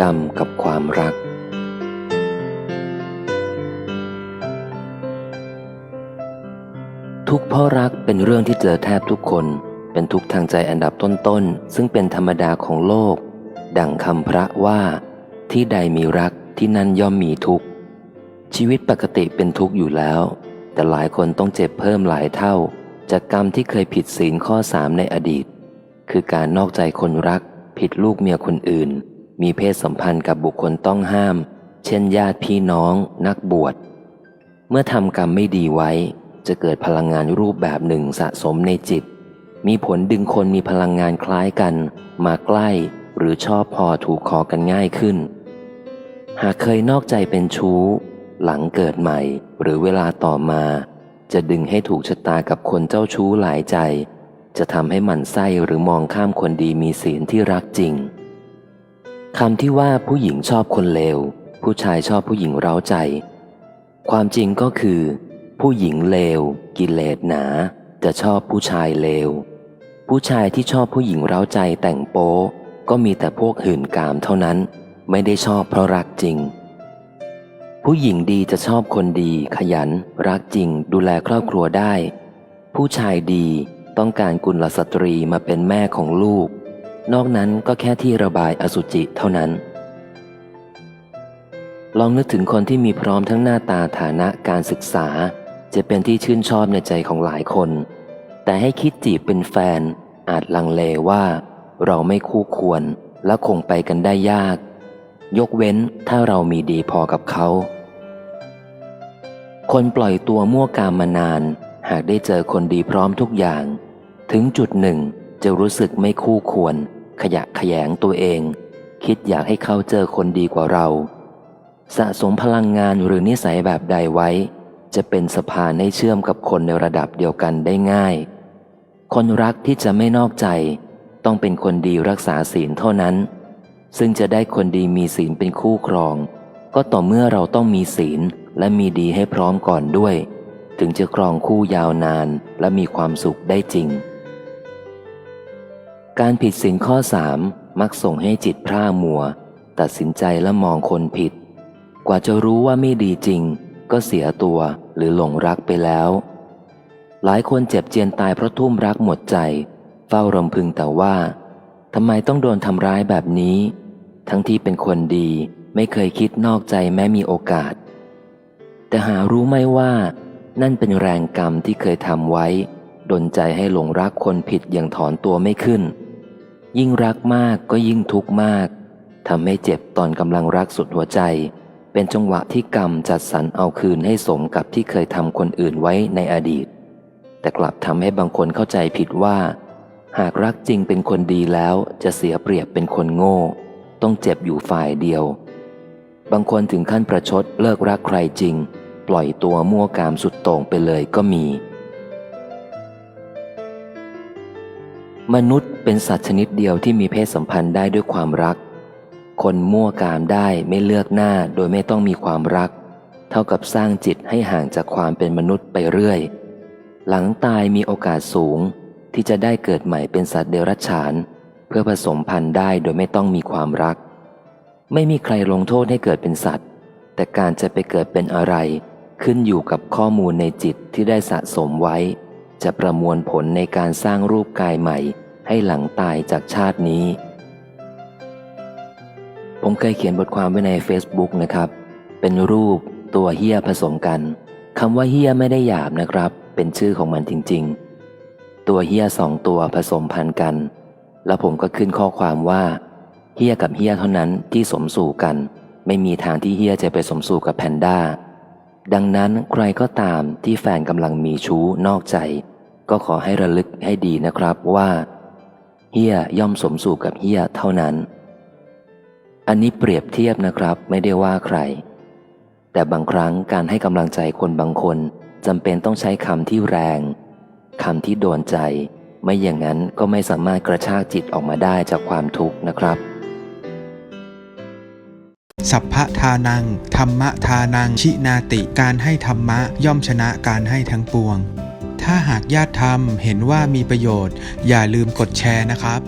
กรรมกับความรัก ทุกเพราะรักเป็นเรื่องที่เจอแทบทุกคน เป็นทุกทางใจอันดับต้นๆ ซึ่งเป็นธรรมดาของโลก ดังคำพระว่า ที่ใดมีรักที่นั่นย่อมมีทุกข์ ชีวิตปกติเป็นทุกข์อยู่แล้ว แต่หลายคนต้องเจ็บเพิ่มหลายเท่า จากกรรมที่เคยผิดศีลข้อสามในอดีต คือการนอกใจคนรักผิดลูกเมียคนอื่น มีเพศสัมพันธ์กับบุคคลต้องห้าม เช่นญาติพี่น้อง นักบวช เมื่อทำกรรมไม่ดีไว้ จะเกิดพลังงานรูปแบบหนึ่งสะสมในจิต มีผลดึงคนมีพลังงานคล้ายกัน มาใกล้หรือชอบพอถูกคอกันง่ายขึ้น หากเคยนอกใจเป็นชู้ หลังเกิดใหม่หรือเวลาต่อมา จะดึงให้ถูกชะตากับคนเจ้าชู้หลายใจ จะทำให้หมันไส้หรือมองข้ามคนดีมีศีลที่รักจริง คำที่ว่าผู้หญิงชอบคนเลว ผู้ชายชอบผู้หญิงเร้าใจ ความจริงก็คือ ผู้หญิงเลว กิเลสหนา จะชอบผู้ชายเลว ผู้ชายที่ชอบผู้หญิงเร้าใจแต่งโป๊ก็มีแต่พวกหื่นกามเท่านั้น ไม่ได้ชอบเพราะรักจริง ผู้หญิงดีจะชอบคนดี ขยัน รักจริง ดูแลครอบครัวได้ ผู้ชายดีต้องการกุลสตรีมาเป็นแม่ของลูก นอกนั้นก็แค่ที่ระบายอสุจิเท่านั้น ลองนึกถึงคนที่มีพร้อมทั้งหน้าตาฐานะการศึกษา จะเป็นที่ชื่นชอบในใจของหลายคน แต่ให้คิดจีบเป็นแฟน อาจลังเลว่าเราไม่คู่ควรและคงไปกันได้ยาก ยกเว้นถ้าเรามีดีพอกับเขา คนปล่อยตัวมั่วกามมานาน หากได้เจอคนดีพร้อมทุกอย่าง ถึงจุดหนึ่งจะรู้สึกไม่คู่ควร ขยะขยงตัวเอง คิดอยากให้เขาเจอคนดีกว่าเรา สะสมพลังงานหรือนิสัยแบบใดไว้ จะเป็นสะพานให้เชื่อมกับคนในระดับเดียวกันได้ง่าย คนรักที่จะไม่นอกใจ ต้องเป็นคนดีรักษาศีลเท่านั้น ซึ่งจะได้คนดีมีศีลเป็นคู่ครอง ก็ต่อเมื่อเราต้องมีศีลและมีดีให้พร้อมก่อนด้วย ถึงจะครองคู่ยาวนานและมีความสุขได้จริง การผิดศีลข้อสามมักส่งให้จิตพร่ามัว ตัดสินใจและมองคนผิด กว่าจะรู้ว่าไม่ดีจริง ก็เสียตัวหรือหลงรักไปแล้ว หลายคนเจ็บเจียนตายเพราะทุ่มรักหมดใจ เฝ้ารำพึงแต่ว่าทำไมต้องโดนทำร้ายแบบนี้ ทั้งที่เป็นคนดีไม่เคยคิดนอกใจแม้มีโอกาส แต่หารู้ไหมว่า นั่นเป็นแรงกรรมที่เคยทำไว้ดนใจให้หลงรักคนผิดอย่างถอนตัวไม่ขึ้น ยิ่งรักมากก็ยิ่งทุกข์มากทำให้เจ็บตอนกำลังรักสุดหัวใจ เป็นจังหวะที่กรรมจัดสรรเอาคืนให้สมกับที่เคยทำคนอื่นไว้ในอดีต แต่กลับทำให้บางคนเข้าใจผิดว่า หากรักจริงเป็นคนดีแล้วจะเสียเปรียบเป็นคนโง่ ต้องเจ็บอยู่ฝ่ายเดียว บางคนถึงขั้นประชดเลิกรักใครจริง ปล่อยตัวมั่วกามสุดโต่งไปเลยก็มี มนุษย์เป็นสัตว์ชนิดเดียวที่มีเพศสัมพันธ์ได้ด้วยความรัก คนมั่วกามได้ไม่เลือกหน้าโดยไม่ต้องมีความรัก เท่ากับสร้างจิตให้ห่างจากความเป็นมนุษย์ไปเรื่อย หลังตายมีโอกาสสูงที่จะได้เกิดใหม่เป็นสัตว์เดรัจฉาน เพื่อผสมพันธุ์ได้โดยไม่ต้องมีความรัก ไม่มีใครลงโทษให้เกิดเป็นสัตว์ แต่การจะไปเกิดเป็นอะไร ขึ้นอยู่กับข้อมูลในจิตที่ได้สะสมไว้ จะประมวลผลในการสร้างรูปกายใหม่ ให้หลังตายจากชาตินี้ ผมเคยเขียนบทความไว้ใน Facebook นะครับ เป็นรูปตัวเฮียผสมกันคำว่าเฮียไม่ได้หยาบนะครับ เป็นชื่อของมันจริง ๆ ตัวเฮียสองตัวผสมพันกัน แล้วผมก็ขึ้นข้อความว่าเฮียกับเฮียเท่านั้นที่สมสู่กัน ไม่มีทางที่เฮียจะไปสมสู่กับแพนด้าดังนั้นใครก็ตามที่แฟนกำลังมีชู้นอกใจ ก็ขอให้ระลึกให้ดีนะครับว่าเฮียย่อมสมสู่กับเฮียเท่านั้น อันนี้เปรียบเทียบนะครับไม่ได้ว่าใคร แต่บางครั้งการให้กำลังใจคนบางคนจำเป็นต้องใช้คำที่แรงคำที่โดนใจ ไม่อย่างนั้นก็ไม่สามารถกระชากจิตออกมาได้จากความทุกข์นะครับ สัพพะทานัง ธรรมะทานัง ชินาติ การให้ธรรมะย่อมชนะการให้ทั้งปวง ถ้าหากญาติธรรมเห็นว่ามีประโยชน์ อย่าลืมกดแชร์นะครับ